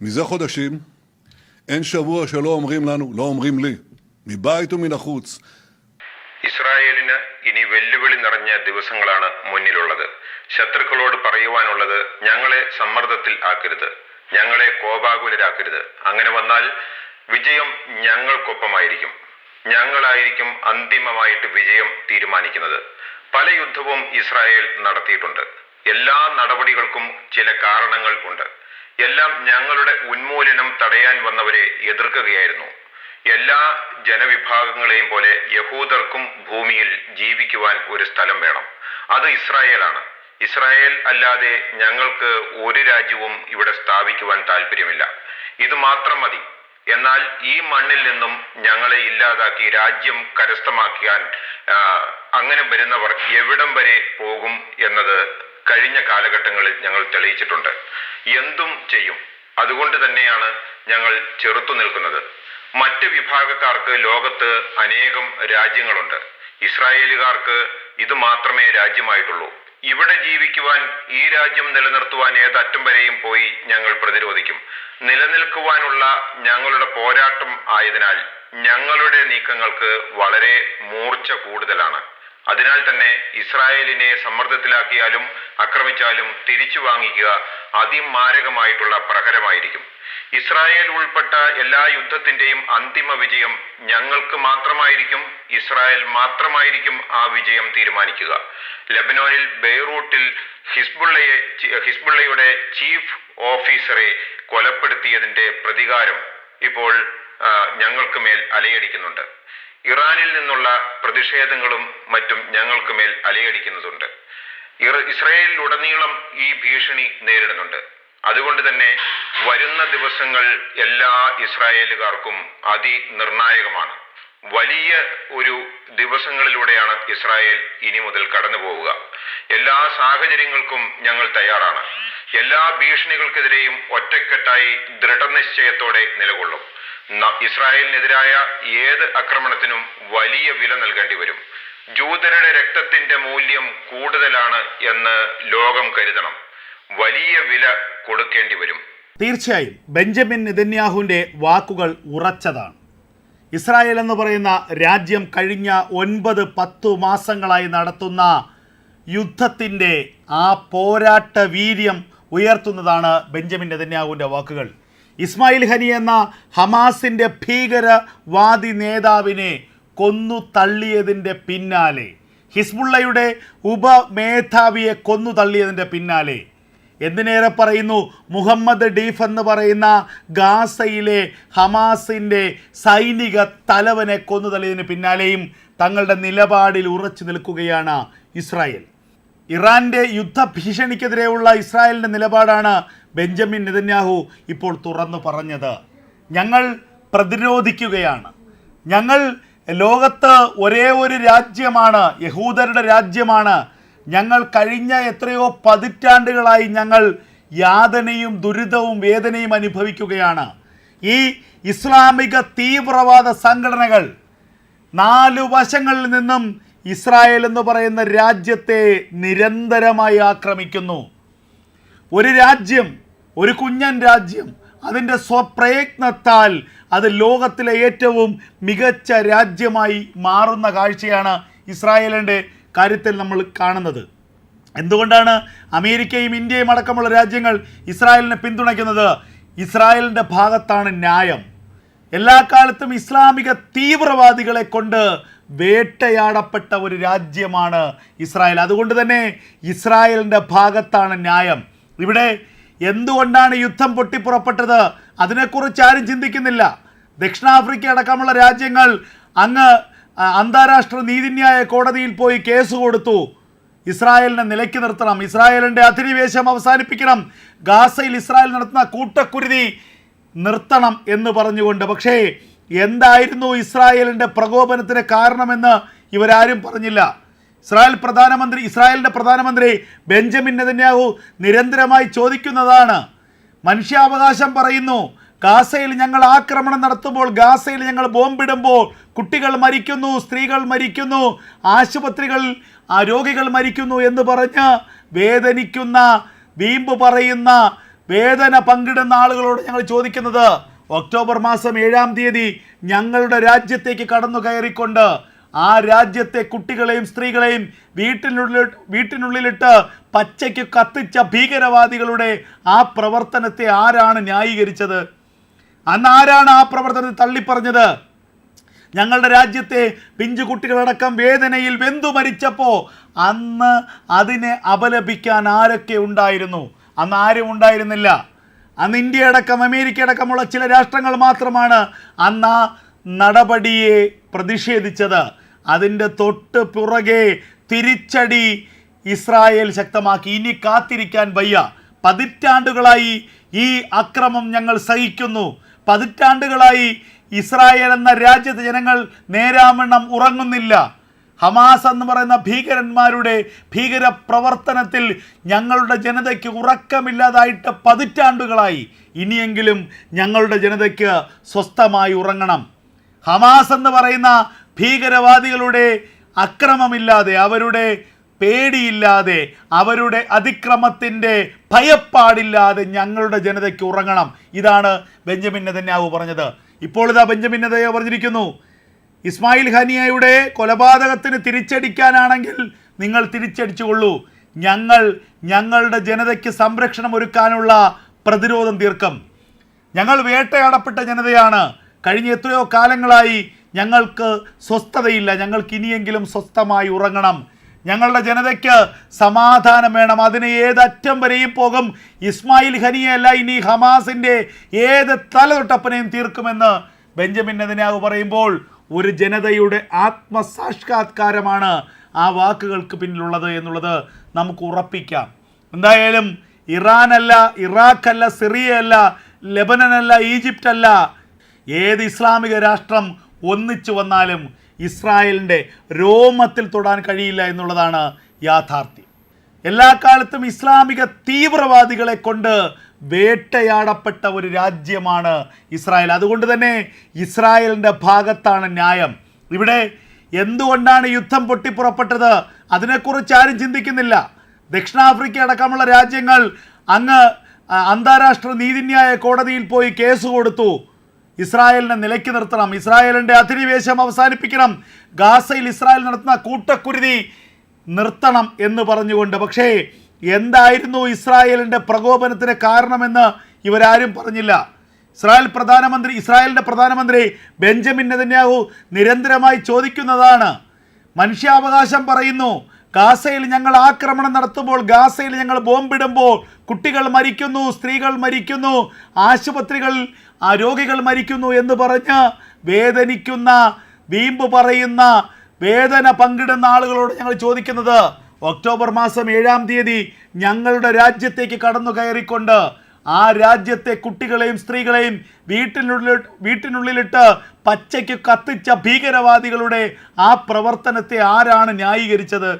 מזה חודשים אין שבוע שלא אומרים לנו, לא אומרים לי, מבית ומן החוץ, ഇസ്രായേലിന് ഇനി വെല്ലുവിളി നിറഞ്ഞ ദിവസങ്ങളാണ് മുന്നിലുള്ളത് ശത്രുക്കളോട് പറയുവാനുള്ളത് ഞങ്ങളെ സമ്മർദ്ദത്തിൽ ആക്കരുത് ഞങ്ങളെ കോപാകുലരാക്കരുത് അങ്ങനെ വന്നാൽ വിജയം ഞങ്ങൾക്കൊപ്പമായിരിക്കും ഞങ്ങളായിരിക്കും അന്തിമമായിട്ട് വിജയം തീരുമാനിക്കുന്നത് പല യുദ്ധവും ഇസ്രായേൽ നടത്തിയിട്ടുണ്ട് എല്ലാ നടപടികൾക്കും ചില കാരണങ്ങൾ ഉണ്ട് എല്ലാം ഞങ്ങളുടെ ഉന്മൂലനം തടയാൻ വന്നവരെ എതിർക്കുകയായിരുന്നു. എല്ലാ ജനവിഭാഗങ്ങളെയും പോലെ യഹൂദർക്കും ഭൂമിയിൽ ജീവിക്കുവാൻ ഒരു സ്ഥലം വേണം. അത് ഇസ്രായേലാണ്. ഇസ്രായേൽ അല്ലാതെ ഞങ്ങൾക്ക് ഒരു രാജ്യവും ഇവിടെ സ്ഥാപിക്കുവാൻ താല്പര്യമില്ല ഇത് മാത്രം മതി. എന്നാൽ ഈ മണ്ണിൽ നിന്നും ഞങ്ങളെ ഇല്ലാതാക്കി രാജ്യം കരസ്ഥമാക്കിയാൻ ആ, അങ്ങനെ വരുന്നവർ എവിടം വരെ പോകും എന്നത് കഴിഞ്ഞ കാലഘട്ടങ്ങളിൽ ഞങ്ങൾ തെളിയിച്ചിട്ടുണ്ട്. എന്തും ചെയ്യും. അതുകൊണ്ട് തന്നെയാണ് ഞങ്ങൾ ചെറുത്തു നിൽക്കുന്നത്. മറ്റ് വിഭാഗക്കാർക്ക് ലോകത്ത് അനേകം രാജ്യങ്ങളുണ്ട്. ഇസ്രായേലുകാർക്ക് ഇത് മാത്രമേ രാജ്യമായിട്ടുള്ളൂ. ഇവിടെ ജീവിക്കുവാൻ ഈ രാജ്യം നിലനിർത്തുവാൻ ഏതറ്റം വരെയും പോയി ഞങ്ങൾ പ്രതിരോധിക്കും. നിലനിൽക്കുവാനുള്ള ഞങ്ങളുടെ പോരാട്ടം ആയതിനാൽ ഞങ്ങളുടെ നീക്കങ്ങൾക്ക് വളരെ മൂർച്ച കൂടുതലാണ്. അതിനാൽ തന്നെ ഇസ്രായേലിനെ സമ്മർദ്ദത്തിലാക്കിയാലും ആക്രമിച്ചാലും തിരിച്ചു വാങ്ങിക്കുക അതിമാരകമായിട്ടുള്ള പ്രഹരമായിരിക്കും. ഇസ്രായേൽ ഉൾപ്പെട്ട എല്ലാ യുദ്ധത്തിന്റെയും അന്തിമ വിജയം ഞങ്ങൾക്ക് മാത്രമായിരിക്കും ഇസ്രായേൽ മാത്രമായിരിക്കും ആ വിജയം തീരുമാനിക്കുക. ലബനോനിൽ ബെയ്റൂട്ടിൽ ഹിസ്ബുള്ളയെ ഹിസ്ബുള്ളയുടെ ചീഫ് ഓഫീസറെ കൊലപ്പെടുത്തിയതിന്റെ പ്രതികാരം ഇപ്പോൾ ഞങ്ങൾക്ക് മേൽ അലയടിക്കുന്നുണ്ട്. ഇറാനിൽ നിന്നുള്ള പ്രതിഷേധങ്ങളും മറ്റും ഞങ്ങൾക്ക് മേൽ അലയടിക്കുന്നതുണ്ട്. ഇസ്രയേലിലുടനീളം ഈ ഭീഷണി നേരിടുന്നുണ്ട്. അതുകൊണ്ട് തന്നെ വരുന്ന ദിവസങ്ങൾ എല്ലാ ഇസ്രായേലുകാർക്കും അതിനിർണായകമാണ്. വലിയ ഒരു ദിവസങ്ങളിലൂടെയാണ് ഇസ്രായേൽ ഇനി മുതൽ കടന്നു പോവുക. എല്ലാ സാഹചര്യങ്ങൾക്കും ഞങ്ങൾ തയ്യാറാണ്. എല്ലാ ഭീഷണികൾക്കെതിരെയും ഒറ്റക്കെട്ടായി ദൃഢനിശ്ചയത്തോടെ നിലകൊള്ളും. ഇസ്രായേലിനെതിരായ ഏത് ആക്രമണത്തിനും വലിയ വില നൽകേണ്ടി വരും. ജൂതരുടെ രക്തത്തിന്റെ മൂല്യം കൂടുതലാണ് എന്ന് ലോകം കരുതണം. വലിയ വില കൊടുക്കേണ്ടി വരും. തീർച്ചയായും ബെഞ്ചമിൻ നിതന്യാഹുവിന്റെ വാക്കുകൾ ഉറച്ചതാണ്. ഇസ്രായേൽ എന്ന് പറയുന്ന രാജ്യം കഴിഞ്ഞ ഒൻപത് പത്തു മാസങ്ങളായി നടത്തുന്ന യുദ്ധത്തിന്റെ ആ പോരാട്ട വീര്യം ഉയർത്തുന്നതാണ് ബെഞ്ചമിൻ നെതന്യാഹുവിന്റെ വാക്കുകൾ. ഇസ്മായിൽ ഹനി എന്ന ഹമാസിന്റെ ഭീകരവാദി നേതാവിനെ കൊന്നു തള്ളിയതിന്റെ പിന്നാലെ. ഹിസ്ബുള്ളയുടെ ഉപമേധാവിയെ കൊന്നു തള്ളിയതിന്റെ പിന്നാലെ. എന്തിനേറെ പറയുന്നു? മുഹമ്മദ് ഡീഫ് എന്ന് പറയുന്ന ഗാസയിലെ ഹമാസിന്റെ സൈനിക തലവനെ കൊന്നു തള്ളിയതിന് പിന്നാലെയും തങ്ങളുടെ നിലപാടിൽ ഉറച്ചു നിൽക്കുകയാണ് ഇസ്രായേൽ. ഇറാന്റെ യുദ്ധഭീഷണിക്കെതിരെയുള്ള ഇസ്രായേലിന്റെ നിലപാടാണ് ബെഞ്ചമിൻ നെതന്യാഹു ഇപ്പോൾ തുറന്നു പറഞ്ഞത്. ഞങ്ങൾ പ്രതിരോധിക്കുകയാണ്. ഞങ്ങൾ ലോകത്ത് ഒരേ ഒരു രാജ്യമാണ് യഹൂദരുടെ രാജ്യമാണ്. ഞങ്ങൾ കഴിഞ്ഞ എത്രയോ പതിറ്റാണ്ടുകളായി ഞങ്ങൾ യാതനയും ദുരിതവും വേദനയും അനുഭവിക്കുകയാണ്. ഈ ഇസ്ലാമിക തീവ്രവാദ സംഘടനകൾ നാലു വശങ്ങളിൽ നിന്നും ഇസ്രായേൽ എന്ന് പറയുന്ന രാജ്യത്തെ നിരന്തരമായി ആക്രമിക്കുന്നു. ഒരു രാജ്യം ഒരു കുഞ്ഞൻ രാജ്യം അതിന്റെ സ്വപ്രയത്നത്താൽ അത് ലോകത്തിലെ ഏറ്റവും മികച്ച രാജ്യമായി മാറുന്ന കാഴ്ചയാണ് ഇസ്രായേലിന്റെ കാര്യത്തിൽ നമ്മൾ കാണുന്നത്. എന്തുകൊണ്ടാണ് അമേരിക്കയും ഇന്ത്യയും അടക്കമുള്ള രാജ്യങ്ങൾ ഇസ്രായേലിനെ പിന്തുണയ്ക്കുന്നത്? ഇസ്രായേലിന്റെ ഭാഗത്താണ് ന്യായം. എല്ലാ കാലത്തും ഇസ്ലാമിക തീവ്രവാദികളെ കൊണ്ട് വേട്ടയാടപ്പെട്ട ഒരു രാജ്യമാണ് ഇസ്രായേൽ. അതുകൊണ്ട് തന്നെ ഇസ്രായേലിന്റെ ഭാഗത്താണ് ന്യായം. ഇവിടെ എന്തുകൊണ്ടാണ് യുദ്ധം പൊട്ടിപ്പുറപ്പെട്ടത്? അതിനെക്കുറിച്ച് ആരും ചിന്തിക്കുന്നില്ല. ദക്ഷിണാഫ്രിക്ക അടക്കമുള്ള രാജ്യങ്ങൾ അങ്ങ് അന്താരാഷ്ട്ര നീതിന്യായ കോടതിയിൽ പോയി കേസ് കൊടുത്തു. ഇസ്രായേലിനെ നിലയ്ക്ക് നിർത്തണം. ഇസ്രായേലിന്റെ അധിനിവേശം അവസാനിപ്പിക്കണം. ഗാസയിൽ ഇസ്രായേൽ നടത്തുന്ന കൂട്ടക്കുരുതി നിർത്തണം എന്ന് പറഞ്ഞുകൊണ്ട്. പക്ഷേ എന്തായിരുന്നു ഇസ്രായേലിന്റെ പ്രകോപനത്തിന് കാരണമെന്ന് ഇവരാരും പറഞ്ഞില്ല. ഇസ്രായേൽ പ്രധാനമന്ത്രി ഇസ്രായേലിന്റെ പ്രധാനമന്ത്രി ബെഞ്ചമിൻ നെതന്യാഹു നിരന്തരമായി ചോദിക്കുന്നതാണ്. മനുഷ്യാവകാശം പറയുന്നു ഗാസയിൽ ഞങ്ങൾ ആക്രമണം നടത്തുമ്പോൾ ഗാസയിൽ ഞങ്ങൾ ബോംബിടുമ്പോൾ കുട്ടികൾ മരിക്കുന്നു സ്ത്രീകൾ മരിക്കുന്നു ആശുപത്രികളിൽ ആ രോഗികൾ മരിക്കുന്നു എന്ന് പറഞ്ഞ് വേദനിക്കുന്ന വീമ്പ് പറയുന്ന വേദന പങ്കിടുന്ന ആളുകളോട് ഞങ്ങൾ ചോദിക്കുന്നത് ഒക്ടോബർ മാസം ഏഴാം തീയതി ഞങ്ങളുടെ രാജ്യത്തേക്ക് കടന്നു കയറിക്കൊണ്ട് ആ രാജ്യത്തെ കുട്ടികളെയും സ്ത്രീകളെയും വീട്ടിനുള്ളിൽ വീട്ടിനുള്ളിലിട്ട് പച്ചയ്ക്ക് കത്തിച്ച ഭീകരവാദികളുടെ ആ പ്രവർത്തനത്തെ ആരാണ് ന്യായീകരിച്ചത്? അന്ന് ആരാണ് ആ പ്രവർത്തനത്തെ തള്ളിപ്പറഞ്ഞത്? ഞങ്ങളുടെ രാജ്യത്തെ പിഞ്ചു കുട്ടികളടക്കം വേദനയിൽ വെന്തു മരിച്ചപ്പോൾ അന്ന് അതിനെ അപലപിക്കാൻ ആരൊക്കെ ഉണ്ടായിരുന്നു? അന്ന് ആരും ഉണ്ടായിരുന്നില്ല. അന്ന് ഇന്ത്യ അടക്കം അമേരിക്ക അടക്കമുള്ള ചില രാഷ്ട്രങ്ങൾ മാത്രമാണ് അന്ന് ആ നടപടിയെ പ്രതിഷേധിച്ചത്. അതിന്റെ തൊട്ട് പുറകെ തിരിച്ചടി ഇസ്രായേൽ ശക്തമാക്കി. ഇനി കാത്തിരിക്കാൻ വയ്യ. പതിറ്റാണ്ടുകളായി ഈ അക്രമം ഞങ്ങൾ സഹിക്കുന്നു. പതിറ്റാണ്ടുകളായി ഇസ്രായേൽ എന്ന രാജ്യത്തെ ജനങ്ങൾ നേരാമണ്ണം ഉറങ്ങുന്നില്ല. ഹമാസ് എന്ന് പറയുന്ന ഭീകരന്മാരുടെ ഭീകര പ്രവർത്തനത്തിൽ ഞങ്ങളുടെ ജനതയ്ക്ക് ഉറക്കമില്ലാതായിട്ട് പതിറ്റാണ്ടുകളായി. ഇനിയെങ്കിലും ഞങ്ങളുടെ ജനതയ്ക്ക് സ്വസ്ഥമായി ഉറങ്ങണം. ഹമാസ് എന്ന് പറയുന്ന ഭീകരവാദികളുടെ അക്രമമില്ലാതെ അവരുടെ പേടിയില്ലാതെ അവരുടെ അതിക്രമത്തിന്റെ ഭയപ്പാടില്ലാതെ ഞങ്ങളുടെ ജനതയ്ക്ക് ഉറങ്ങണം. ഇതാണ് ബെഞ്ചമിൻ നെതന്യാവു പറഞ്ഞത്. ഇപ്പോൾ ഇതാ ബെഞ്ചമിൻ നെതയാവ് പറഞ്ഞിരിക്കുന്നു. ഇസ്മായിൽ ഹനിയയുടെ കൊലപാതകത്തിന് തിരിച്ചടിക്കാനാണെങ്കിൽ നിങ്ങൾ തിരിച്ചടിച്ചുകൊള്ളൂ. ഞങ്ങൾ ഞങ്ങളുടെ ജനതയ്ക്ക് സംരക്ഷണം ഒരുക്കാനുള്ള പ്രതിരോധം തീർക്കും ഞങ്ങൾ വേട്ടയാടപ്പെട്ട ജനതയാണ്. കഴിഞ്ഞ എത്രയോ കാലങ്ങളായി ഞങ്ങൾക്ക് സ്വസ്ഥതയില്ല. ഞങ്ങൾക്ക് ഇനിയെങ്കിലും സ്വസ്ഥമായി ഉറങ്ങണം. ഞങ്ങളുടെ ജനതയ്ക്ക് സമാധാനം വേണം. അതിന് ഏതറ്റം വരെയും പോകും. ഇസ്മായിൽ ഹനിയല്ല ഇനി ഹമാസിന്റെ ഏത് തലതൊട്ടപ്പനെയും തീർക്കുമെന്ന് ബെഞ്ചമിൻ നെതന്യാഹു പറയുമ്പോൾ ഒരു ജനതയുടെ ആത്മസാക്ഷാത്കാരമാണ് ആ വാക്കുകൾക്ക് പിന്നിലുള്ളത് എന്നുള്ളത് നമുക്ക് ഉറപ്പിക്കാം. എന്തായാലും ഇറാനല്ല ഇറാഖല്ല സിറിയ അല്ല ഈജിപ്റ്റ് അല്ല ഏത് ഇസ്ലാമിക രാഷ്ട്രം ഒന്നിച്ചു വന്നാലും ഇസ്രായേലിന്റെ രോമത്തിൽ തൊടാൻ കഴിയില്ല എന്നുള്ളതാണ് യാഥാർത്ഥ്യം. എല്ലാ കാലത്തും ഇസ്ലാമിക തീവ്രവാദികളെ കൊണ്ട് വേട്ടയാടപ്പെട്ട ഒരു രാജ്യമാണ് ഇസ്രായേൽ. അതുകൊണ്ട് തന്നെ ഇസ്രായേലിന്റെ ഭാഗത്താണ് ന്യായം. ഇവിടെ എന്തുകൊണ്ടാണ് യുദ്ധം പൊട്ടിപ്പുറപ്പെട്ടത്? അതിനെക്കുറിച്ച് ആരും ചിന്തിക്കുന്നില്ല. ദക്ഷിണാഫ്രിക്ക അടക്കമുള്ള രാജ്യങ്ങൾ അങ്ങ് അന്താരാഷ്ട്ര നീതിന്യായ കോടതിയിൽ പോയി കേസ് കൊടുത്തു. ഇസ്രായേലിനെ നിലയ്ക്ക് നിർത്തണം. ഇസ്രായേലിന്റെ അധിനിവേശം അവസാനിപ്പിക്കണം. ഗാസയിൽ ഇസ്രായേൽ നടത്തുന്ന കൂട്ടക്കുരുതി നിർത്തണം എന്ന് പറഞ്ഞുകൊണ്ട്. പക്ഷേ എന്തായിരുന്നു ഇസ്രായേലിന്റെ പ്രകോപനത്തിന് കാരണമെന്ന് ഇവരാരും പറഞ്ഞില്ല. ഇസ്രായേൽ പ്രധാനമന്ത്രി ഇസ്രായേലിന്റെ പ്രധാനമന്ത്രി ബെഞ്ചമിൻ നെതന്യാഹു നിരന്തരമായി ചോദിക്കുന്നതാണ്. മനുഷ്യാവകാശം പറയുന്നു ഗാസയിൽ ഞങ്ങൾ ആക്രമണം നടത്തുമ്പോൾ ഗാസയിൽ ഞങ്ങൾ ബോംബിടുമ്പോൾ കുട്ടികൾ മരിക്കുന്നു സ്ത്രീകൾ മരിക്കുന്നു ആശുപത്രികളിൽ ആ രോഗികൾ മരിക്കുന്നു എന്ന് പറഞ്ഞ് വേദനിക്കുന്ന വീമ്പ് പറയുന്ന വേദന പങ്കിടുന്ന ആളുകളോട് ഞങ്ങൾ ചോദിക്കുന്നത് ഒക്ടോബർ മാസം ഏഴാം തീയതി ഞങ്ങളുടെ രാജ്യത്തേക്ക് കടന്നു കയറിക്കൊണ്ട് ആ രാജ്യത്തെ കുട്ടികളെയും സ്ത്രീകളെയും വീട്ടിനുള്ളിൽ വീട്ടിനുള്ളിലിട്ട് പച്ചയ്ക്ക് കത്തിച്ച ഭീകരവാദികളുടെ ആ പ്രവർത്തനത്തെ ആരാണ് ന്യായീകരിച്ചത്?